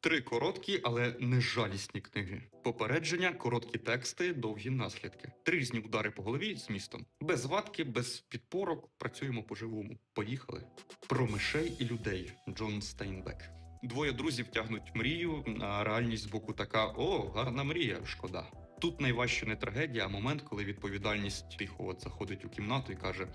Три короткі, але не жалісні книги. Попередження, короткі тексти, довгі наслідки. Три різні удари по голові з містом. Без ватки, без підпорок. Працюємо по-живому. Поїхали. Про мишей і людей. Джон Стейнбек. Двоє друзів тягнуть мрію, а реальність з боку така: о, гарна мрія, шкода. Тут найважче не трагедія, а момент, коли відповідальність тихо от заходить у кімнату і каже: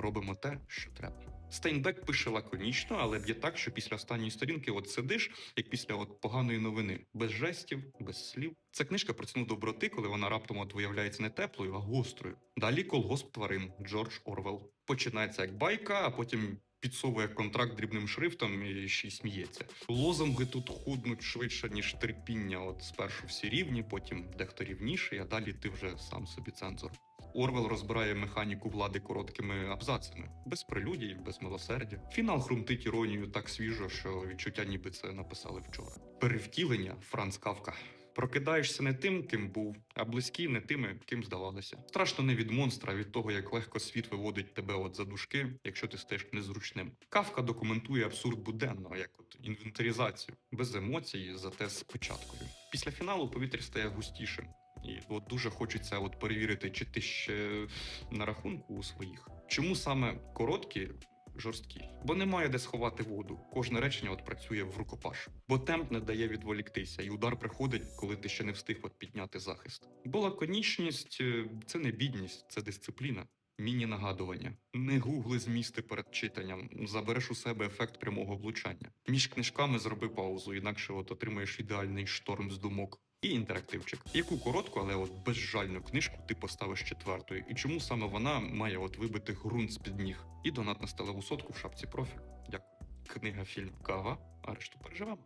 робимо те, що треба. Стейнбек пише лаконічно, але б'є так, що після останньої сторінки от сидиш, як після от поганої новини, без жестів, без слів. Це книжка про ціну доброти, коли вона раптом от виявляється не теплою, а гострою. Далі колгосп тварин Джордж Орвел. Починається як байка, а потім. Підсовує контракт дрібним шрифтом і ще й сміється. Лозунги тут худнуть швидше, ніж терпіння. От спершу всі рівні, потім дехто рівніший, а далі ти вже сам собі цензор. Орвел розбирає механіку влади короткими абзацами, без прелюдій, без милосердя. Фінал хрумтить іронію так свіжо, що відчуття ніби це написали вчора. Перевтілення Франц Кавка. Прокидаєшся не тим, ким був, а близькі не тими, ким здавалося. Страшно не від монстра, а від того, як легко світ виводить тебе от за дужки, якщо ти стаєш незручним. Кавка документує абсурд буденного, як от інвентаризацію, без емоцій, зате з початкою. Після фіналу повітря стає густішим. І от дуже хочеться от перевірити, чи ти ще на рахунку у своїх. Чому саме короткі жорсткі? Бо немає де сховати воду. Кожне речення от працює в рукопаш. Бо темп не дає відволіктися, і удар приходить, коли ти ще не встиг от підняти захист. Бо лаконічність е, це не бідність, це дисципліна. Міні-нагадування. Не гугли змісти перед читанням, забереш у себе ефект прямого влучання. Між книжками зроби паузу, інакше от отримаєш ідеальний шторм з думок. І інтерактивчик. Яку коротку, але от безжальну книжку ти поставиш четвертою, і чому саме вона має от вибити ґрунт з під ніг? І донат на сталеву сотку в шапці профіль. Дякую. Книга фільм Кава, а решту переживемо.